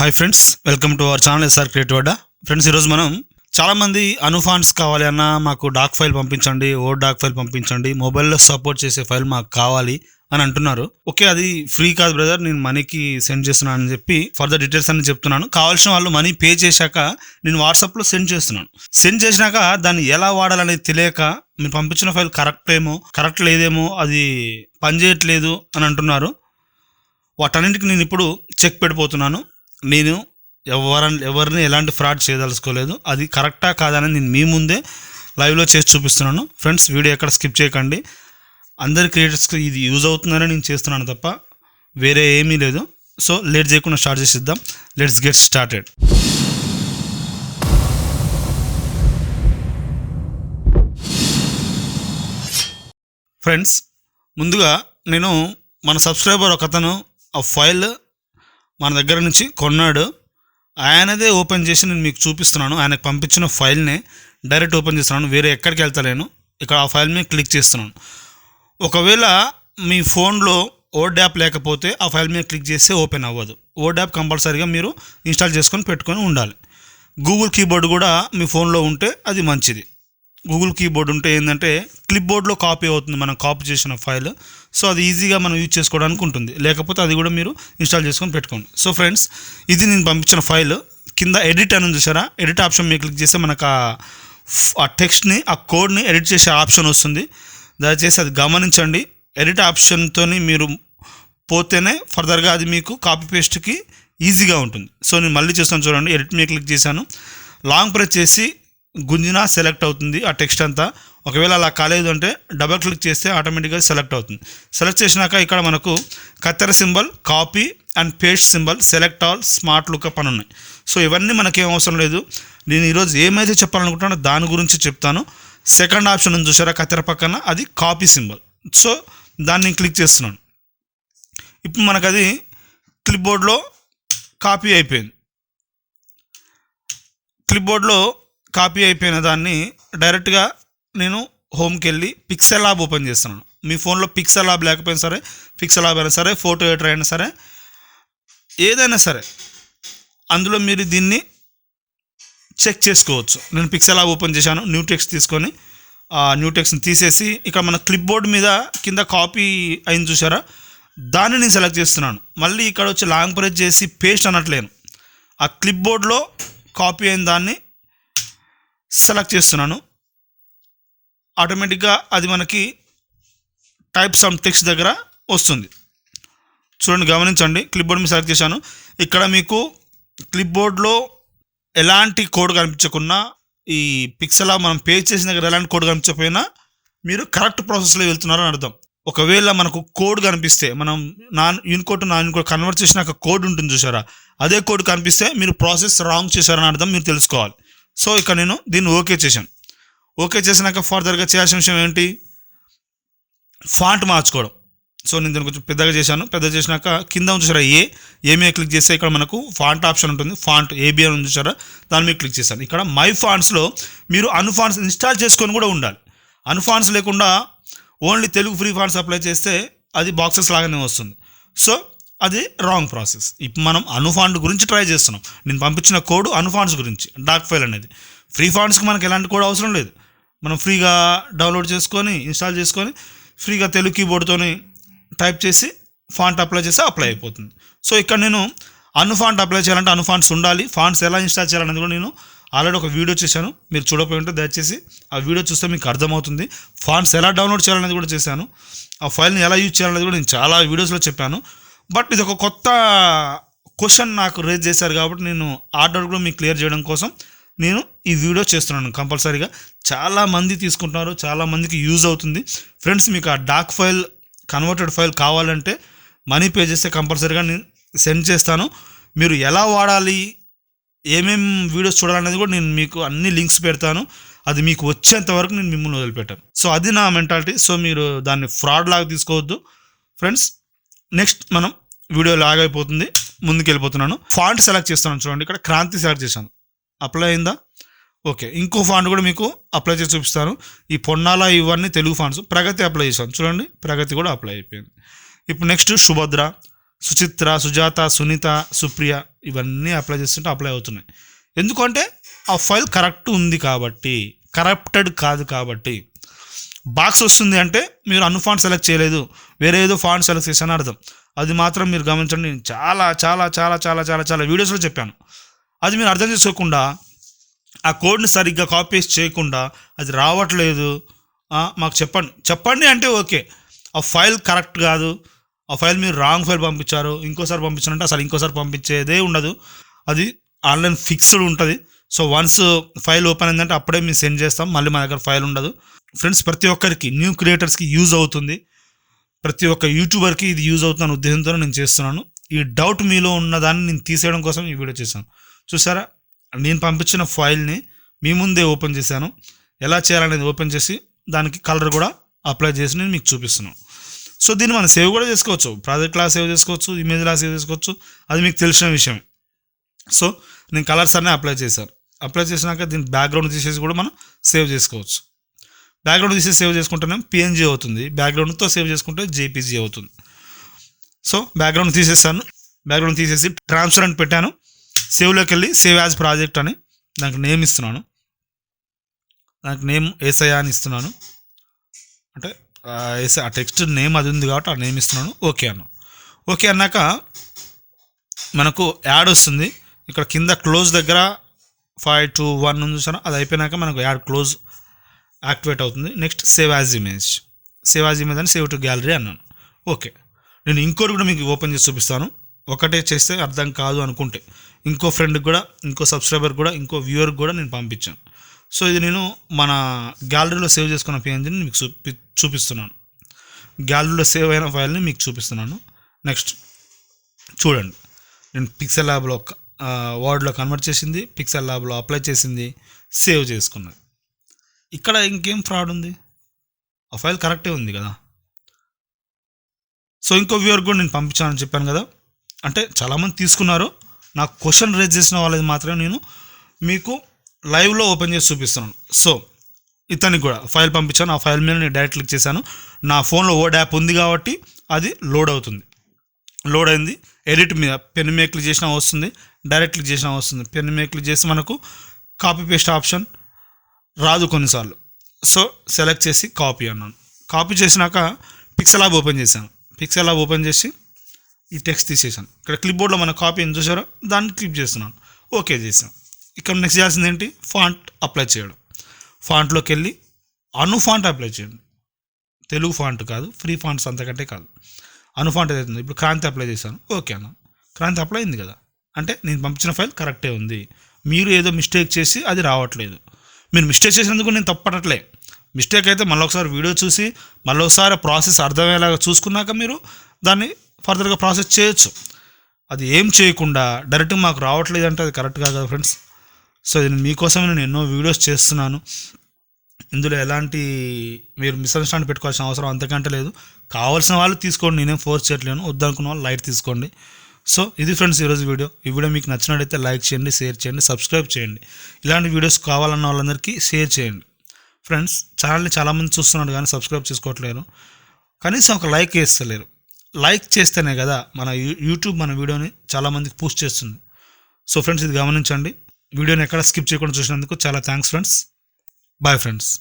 Hi friends welcome to our channel SR creative Adda friends ఈరోజు మనం చాలామంది అనుఫాన్స్ కావాలి అన్న మాకు డాక్ ఫైల్ పంపించండి ఓ డాక్ ఫైల్ పంపించండి మొబైల్లో సపోర్ట్ చేసే ఫైల్ మాకు కావాలి అని అంటున్నారు. ఓకే అది ఫ్రీ కాదు బ్రదర్ నేను మనీకి సెండ్ చేస్తున్నాను అని చెప్పి ఫర్దర్ డీటెయిల్స్ అని చెప్తున్నాను. కావాల్సిన వాళ్ళు మనీ పే చేశాక నేను వాట్సాప్లో సెండ్ చేస్తున్నాను. సెండ్ చేసినాక దాన్ని ఎలా వాడాలనేది తెలియక మీరు పంపించిన ఫైల్ కరెక్ట్ ఏమో కరెక్ట్ లేదేమో అది పనిచేయట్లేదు అని అంటున్నారు. వాటన్నింటికి నేను ఇప్పుడు చెక్ పెట్టిపోతున్నాను నేను ఎవరని ఎవరిని ఎలాంటి ఫ్రాడ్ చేయదలుచుకోలేదు. అది కరెక్టా కాదని నేను మీ ముందే లైవ్లో చేసి చూపిస్తున్నాను. ఫ్రెండ్స్ వీడియో ఎక్కడ స్కిప్ చేయకండి. అందరి క్రియేటర్స్కి ఇది యూజ్ అవుతుందని నేను చేస్తున్నాను తప్ప వేరే ఏమీ లేదు. సో లేట్ చేయకుండా స్టార్ట్ చేసిద్దాం. లెట్స్ గెట్ స్టార్టెడ్ ఫ్రెండ్స్ ముందుగా నేను మన సబ్స్క్రైబర్ ఒకతను ఆ ఫైల్ మన దగ్గర నుంచి కొన్నాడు. ఆయనదే ఓపెన్ చేసి నేను మీకు చూపిస్తున్నాను. ఆయనకు పంపించిన ఫైల్ని డైరెక్ట్ ఓపెన్ చేస్తున్నాను. వేరే ఎక్కడికి వెళ్తలేను. ఇక్కడ ఆ ఫైల్ మీద క్లిక్ చేస్తున్నాను. ఒకవేళ మీ ఫోన్లో ఓడ్ యాప్ లేకపోతే ఆ ఫైల్ మీద క్లిక్ చేస్తే ఓపెన్ అవ్వదు. ఓడ్ యాప్ కంపల్సరీగా మీరు ఇన్స్టాల్ చేసుకొని పెట్టుకొని ఉండాలి. గూగుల్ కీబోర్డ్ కూడా మీ ఫోన్లో ఉంటే అది మంచిది. గూగుల్ కీబోర్డ్ ఉంటే ఏంటంటే క్లిప్ బోర్డ్లో కాపీ అవుతుంది. మనం కాపీ చేసిన ఫైల్. సో అది ఈజీగా మనం యూజ్ చేసుకోవడానికి ఉంటుంది. లేకపోతే అది కూడా మీరు ఇన్స్టాల్ చేసుకొని పెట్టుకోండి. సో ఫ్రెండ్స్ ఇది నేను పంపించిన ఫైల్. కింద ఎడిట్ అని చూసారా? ఎడిట్ ఆప్షన్ మీరు క్లిక్ చేస్తే మనకు ఆ- ఆ టెక్స్ట్ని ఆ కోడ్ని ఎడిట్ చేసే ఆప్షన్ వస్తుంది. దయచేసి అది గమనించండి. ఎడిట్ ఆప్షన్తో మీరు పోతేనే ఫర్దర్గా అది మీకు కాపీ పేస్ట్కి ఈజీగా ఉంటుంది. సో నేను మళ్ళీ చేస్తాను చూడండి. ఎడిట్ మీద క్లిక్ చేశాను. లాంగ్ ప్రెస్ చేసి గుంజినా సెలెక్ట్ అవుతుంది ఆ టెక్స్ట్ అంతా. ఒకవేళ అలా కాలేదు అంటే డబల్ క్లిక్ చేస్తే ఆటోమేటిక్గా సెలెక్ట్ అవుతుంది. సెలెక్ట్ చేసినాక ఇక్కడ మనకు కత్తెర symbol copy and paste symbol select all smart lookup అని ఉన్నాయి. సో ఇవన్నీ మనకేం అవసరం లేదు. నేను ఈరోజు ఏమైతే చెప్పాలనుకుంటున్నానో దాని గురించి చెప్తాను. సెకండ్ ఆప్షన్ ఉంది చూసారా కత్తెర పక్కన? అది కాపీ సింబల్. సో దాన్ని నేను క్లిక్ చేస్తున్నాను. ఇప్పుడు మనకు అది క్లిప్ బోర్డ్లో కాపీ అయిపోయింది. క్లిప్ బోర్డ్లో కాపీ అయిపోయిన దాన్ని డైరెక్ట్గా నేను హోమ్కి వెళ్ళి పిక్సెల్ ల్యాబ్ ఓపెన్ చేస్తున్నాను. మీ ఫోన్లో పిక్సెల్ ల్యాబ్ లేకపోయినా సరే పిక్సెల్ ల్యాబ్ అయినా సరే ఫోటో ఎడిటర్ అయినా సరే ఏదైనా సరే అందులో మీరు దీన్ని చెక్ చేసుకోవచ్చు. నేను పిక్సెల్ ల్యాబ్ ఓపెన్ చేశాను న్యూ టెక్స్ట్ తీసుకొని ఆ న్యూ టెక్స్ట్ని తీసేసి ఇక్కడ మన క్లిప్ బోర్డ్ మీద కింద కాపీ అయింది చూసారా దాన్ని నేను సెలెక్ట్ చేస్తున్నాను. మళ్ళీ ఇక్కడ వచ్చి లాంగ్ ప్రెస్ చేసి పేస్ట్ అనట్లేను. ఆ క్లిప్ బోర్డ్లో కాపీ అయిన దాన్ని సెలెక్ట్ చేస్తున్నాను. ఆటోమేటిక్గా అది మనకి టైప్ సమ్ టెక్స్ట్ దగ్గర వస్తుంది. చూడండి గమనించండి. క్లిప్ బోర్డ్ మీద సెలెక్ట్ చేశాను. ఇక్కడ మీకు క్లిప్ బోర్డ్లో ఎలాంటి కోడ్ కనిపించకున్నా ఈ పిక్సెల్ మనం పే చేసిన దగ్గర ఎలాంటి కోడ్ కనిపించకపోయినా మీరు కరెక్ట్ ప్రాసెస్లో వెళ్తున్నారని అర్థం. ఒకవేళ మనకు కోడ్ కనిపిస్తే మనం non unicode non unicode convert చేసినాక కోడ్ ఉంటుంది చూసారా అదే కోడ్ కనిపిస్తే మీరు ప్రాసెస్ రాంగ్ చేశారని అర్థం మీరు తెలుసుకోవాలి. సో ఇక్కడ నేను దీన్ని ఓకే చేశాను. ఓకే చేసినాక ఫర్దర్గా చేయాల్సిన విషయం ఏంటి? ఫాంట్ మార్చుకోవడం. సో నేను దీన్ని కొంచెం పెద్దగా చేశాను. పెద్ద చేసినాక కింద ఉంది ఏ ఏమే క్లిక్ చేస్తే ఇక్కడ మనకు ఫాంట్ ఆప్షన్ ఉంటుంది. ఫాంట్ ఏబి అని ఉంది దాని మీద క్లిక్ చేశాను. ఇక్కడ మై ఫాంట్స్లో మీరు అన్ఫాన్స్ ఇన్స్టాల్ చేసుకొని కూడా ఉండాలి. అన్ఫాన్స్ లేకుండా only Telugu free fonts apply చేస్తే అది బాక్సెస్ లాగానే వస్తుంది. సో అది రాంగ్ ప్రాసెస్. ఇప్పుడు మనం అనుఫాంట్ గురించి ట్రై చేస్తున్నాం. నేను పంపించిన కోడ్ అనుఫాంట్స్ గురించి డాక్ ఫైల్ అనేది. ఫ్రీ ఫాంట్స్కి మనకి ఎలాంటి కోడ్ అవసరం లేదు. మనం ఫ్రీగా డౌన్లోడ్ చేసుకొని ఇన్స్టాల్ చేసుకొని ఫ్రీగా తెలుగు కీబోర్డ్తోని టైప్ చేసి ఫాంట్ అప్లై చేస్తే అప్లై అయిపోతుంది. సో ఇక్కడ నేను అను ఫాంట్ అప్లై చేయాలంటే అను ఫాంట్స్ ఉండాలి. ఫాంట్స్ ఎలా ఇన్స్టాల్ చేయాలనేది కూడా నేను ఆల్రెడీ ఒక వీడియో చేశాను. మీరు చూడకపోయి ఉంటే దయచేసి ఆ వీడియో చూస్తే మీకు అర్థమవుతుంది. ఫాంట్స్ ఎలా డౌన్లోడ్ చేయాలనేది కూడా చేశాను. ఆ ఫైల్ని ఎలా యూజ్ చేయాలనేది కూడా నేను చాలా వీడియోస్లో చెప్పాను. బట్ ఇది ఒక కొత్త క్వశ్చన్ నాకు రేజ్ చేశారు కాబట్టి నేను ఆర్డర్ కూడా మీకు క్లియర్ చేయడం కోసం నేను ఈ వీడియో చేస్తున్నాను కంపల్సరీగా. చాలామంది తీసుకుంటున్నారు చాలా మందికి యూజ్ అవుతుంది. ఫ్రెండ్స్ మీకు ఆ డాక్ ఫైల్ కన్వర్టెడ్ ఫైల్ కావాలంటే మనీ పే చేస్తే కంపల్సరీగా నేను సెండ్ చేస్తాను. మీరు ఎలా వాడాలి ఏమేం వీడియోస్ చూడాలనేది కూడా నేను మీకు అన్ని లింక్స్ పెడతాను. అది మీకు వచ్చేంత వరకు నేను మిమ్మల్ని వదిలిపెట్టాను. సో అది నా మెంటాలిటీ. సో మీరు దాన్ని ఫ్రాడ్ లాగా తీసుకోవద్దు. ఫ్రెండ్స్ నెక్స్ట్ మనం వీడియో లాగ్ అయిపోతుంది ముందుకు వెళ్ళిపోతున్నాను ఫాంట్ సెలెక్ట్ చేస్తున్నాను చూడండి. ఇక్కడ క్రాంతి సెలెక్ట్ చేశాను. అప్లై అయిందా? ఓకే ఇంకో ఫాంట్ కూడా మీకు అప్లై చేసి చూపిస్తాను. ఈ పొన్నాల ఇవన్నీ తెలుగు ఫాంట్స్ ప్రగతి అప్లై చేశాను. చూడండి ప్రగతి కూడా అప్లై అయిపోయింది. ఇప్పుడు నెక్స్ట్ సుభద్ర సుచిత్ర సుజాత సునీత సుప్రియ ఇవన్నీ అప్లై చేస్తుంటే అప్లై అవుతున్నాయి. ఎందుకంటే ఆ ఫైల్ కరెక్ట్ ఉంది కాబట్టి కరప్టెడ్ కాదు కాబట్టి బాక్స్ వస్తుంది అంటే మీరు అన్ని ఫాంట్ సెలెక్ట్ చేయలేదు. వేరే ఏదో ఫాంట్ సెలెక్ట్ చేశాను అర్థం. అది మాత్రం మీరు గమనించండి. నేను చాలా చాలా చాలా చాలా చాలా చాలా వీడియోస్లో చెప్పాను. అది మీరు అర్థం చేసుకోకుండా ఆ కోడ్ని సరిగ్గా కాపీస్ చేయకుండా అది రావట్లేదు. మాకు చెప్పండి. చెప్పండి అంటే ఓకే. ఆ ఫైల్ కరెక్ట్ కాదు. ఆ ఫైల్ మీరు రాంగ్ ఫైల్ పంపించారు. ఇంకోసారి పంపించారంటే అసలు ఇంకోసారి పంపించేదే ఉండదు. అది ఆన్లైన్ ఫిక్స్డ్ ఉంటుంది. సో వన్స్ ఫైల్ ఓపెన్ అయిందంటే అప్పుడే మేము సెండ్ చేస్తాం. మళ్ళీ మా దగ్గర ఫైల్ ఉండదు. ఫ్రెండ్స్ ప్రతి ఒక్కరికి న్యూ క్రియేటర్స్కి యూజ్ అవుతుంది. ప్రతి ఒక్క యూట్యూబర్కి ఇది యూజ్ అవుతున్న ఉద్దేశంతో నేను చేస్తున్నాను. ఈ డౌట్ మీలో ఉన్నదాన్ని నేను తీసేయడం కోసం ఈ వీడియో చేశాను. చూసారా నేను పంపించిన ఫైల్ని మీ ముందే ఓపెన్ చేశాను. ఎలా చేయాలనేది ఓపెన్ చేసి దానికి కలర్ కూడా అప్లై చేసి నేను మీకు చూపిస్తున్నాను. సో దీన్ని మనం సేవ్ కూడా చేసుకోవచ్చు. ప్రాజెక్ట్ లా సేవ్ చేసుకోవచ్చు ఇమేజ్ లా సేవ్ చేసుకోవచ్చు. అది మీకు తెలిసిన విషయం సో నేను కలర్స్ అన్నీ అప్లై చేశాను. అప్లై చేసినాక దీని బ్యాక్గ్రౌండ్ తీసేసి కూడా మనం సేవ్ చేసుకోవచ్చు. బ్యాక్గ్రౌండ్ తీసి సేవ్ చేసుకుంటేనే పిఎన్జీ అవుతుంది. బ్యాక్గ్రౌండ్తో సేవ్ చేసుకుంటే జేపీజీ అవుతుంది. సో బ్యాక్గ్రౌండ్ తీసేసాను. బ్యాక్గ్రౌండ్ తీసేసి ట్రాన్స్పరెంట్ పెట్టాను. సేవ్లోకి వెళ్ళి సేవ్ యాజ్ ప్రాజెక్ట్ అని దానికి నేమ్ ఇస్తున్నాను. దానికి నేమ్ ఏసఐ అని ఇస్తున్నాను. అంటే ఆ ఏసఐ ఆ టెక్స్ట్ నేమ్ అది ఉంది కాబట్టి ఆ నేమ్ ఇస్తున్నాను. ఓకే అన్న. ఓకే అన్నాక మనకు యాడ్ వస్తుంది. ఇక్కడ కింద క్లోజ్ దగ్గర ఫైవ్ టు వన్ ఉంది అది అయిపోయినాక మనకు యాడ్ క్లోజ్ యాక్టివేట్ అవుతుంది. Next save as image. Save as image అని సేవ్ టు గ్యాలరీ అన్నాను. ఓకే. నేను ఇంకోటి కూడా మీకు ఓపెన్ చేసి చూపిస్తాను. ఒకటే చేస్తే అర్థం కాదు అనుకుంటే. ఇంకో ఫ్రెండ్కి కూడా ఇంకో సబ్స్క్రైబర్ కూడా ఇంకో వ్యూవర్కి కూడా నేను పంపించాను. సో ఇది నేను మన గ్యాలరీలో సేవ్ చేసుకున్న పిఎన్జిని మీకు చూపి చూపిస్తున్నాను. గ్యాలరీలో సేవ్ అయిన ఫైల్ని మీకు చూపిస్తున్నాను. నెక్స్ట్ చూడండి. నేను పిక్సెల్ ల్యాబ్లో వర్డ్లో కన్వర్ట్ చేసింది పిక్సెల్ ల్యాబ్లో అప్లై చేసింది సేవ్ చేసుకున్నది ఇక్కడ ఇంకేం ఫ్రాడ్ ఉంది? ఆ ఫైల్ కరెక్టే ఉంది కదా. సో ఇంకో వ్యూవర్ కూడా నేను పంపించానని చెప్పాను కదా. అంటే చాలామంది తీసుకున్నారు. నాకు క్వశ్చన్ రేజ్ చేసిన వాళ్ళది మాత్రమే నేను మీకు లైవ్లో ఓపెన్ చేసి చూపిస్తున్నాను. సో ఇతనికి కూడా ఫైల్ పంపించాను. ఆ ఫైల్ మీద నేను డైరెక్ట్ క్లిక్ చేశాను. నా ఫోన్లో ఓడ్ యాప్ ఉంది కాబట్టి అది లోడ్ అవుతుంది. లోడ్ అయింది. ఎడిట్ మీద పెన్ మీద క్లిక్ చేసినా వస్తుంది. డైరెక్ట్ క్లిక్ చేసినా వస్తుంది. పెన్ మీద క్లిక్ చేసి మనకు కాపీ పేస్ట్ ఆప్షన్ రాదు కొన్నిసార్లు. సో సెలెక్ట్ చేసి కాపీ అన్నాను. కాపీ చేసినాక పిక్సెల్ యాప్ ఓపెన్ చేశాను. పిక్సెల్ యాప్ ఓపెన్ చేసి ఈ టెక్స్ట్ తీసేసాను. ఇక్కడ క్లిప్ బోర్డ్లో మన కాపీ ఏం చూసారో దాన్ని క్లిప్ చేస్తున్నాను. ఓకే చేసాను ఇక్కడ నెక్స్ట్ చేయాల్సింది ఏంటి? ఫాంట్ అప్లై చేయడం. ఫాంట్లోకి వెళ్ళి అను ఫాంట్ అప్లై చేయండి. తెలుగు ఫాంట్ కాదు ఫ్రీ ఫాంట్స్ అంతకంటే కాదు. అను ఫాంట్ ఏదైతుంది ఇప్పుడు క్రాంతి అప్లై చేశాను. ఓకే అన్న క్రాంతి అప్లై అయింది కదా? అంటే నేను పంపించిన ఫైల్ కరెక్టే ఉంది. మీరు ఏదో మిస్టేక్ చేసి అది రావట్లేదు. మీరు మిస్టేక్ చేసినందుకు నేను తప్పటట్లే మిస్టేక్ అయితే మళ్ళీ ఒకసారి వీడియో చూసి మళ్ళీ ఒకసారి ప్రాసెస్ అర్థమయ్యేలాగా చూసుకున్నాక మీరు దాన్ని ఫర్దర్గా ప్రాసెస్ చేయొచ్చు. అది ఏం చేయకుండా డైరెక్ట్గా మాకు రావట్లేదు అంటే అది కరెక్ట్ కాదు కదా ఫ్రెండ్స్. సో ఇది మీకోసమే నేను ఎన్నో వీడియోస్ చేస్తున్నాను. ఇందులో ఎలాంటి మీరు మిస్అండర్స్టాండ్ పెట్టుకోవాల్సిన అవసరం అంతకంటే లేదు. కావాల్సిన వాళ్ళు తీసుకోండి. నేనేం ఫోర్స్ చేయట్లేను. వద్దనుకున్న వాళ్ళు లైట్ తీసుకోండి. సో ఇది ఫ్రెండ్స్ ఈరోజు వీడియో. ఈ వీడియో మీకు నచ్చినట్టయితే లైక్ చేయండి షేర్ చేయండి సబ్స్క్రైబ్ చేయండి. ఇలాంటి వీడియోస్ కావాలన్న వాళ్ళందరికీ షేర్ చేయండి. ఫ్రెండ్స్ ఛానల్ని చాలామంది చూస్తున్నారు కానీ సబ్స్క్రైబ్ చేసుకోవట్లేరు కనీసం ఒక లైక్ వేస్తలేరు. లైక్ చేస్తేనే కదా మన యూ- యూట్యూబ్ మన వీడియోని చాలామందికి పోస్ట్ చేస్తుంది. సో ఫ్రెండ్స్ ఇది గమనించండి. వీడియోని ఎక్కడ స్కిప్ చేయకుండా చూసినందుకు చాలా థ్యాంక్స్ ఫ్రెండ్స్. Bye friends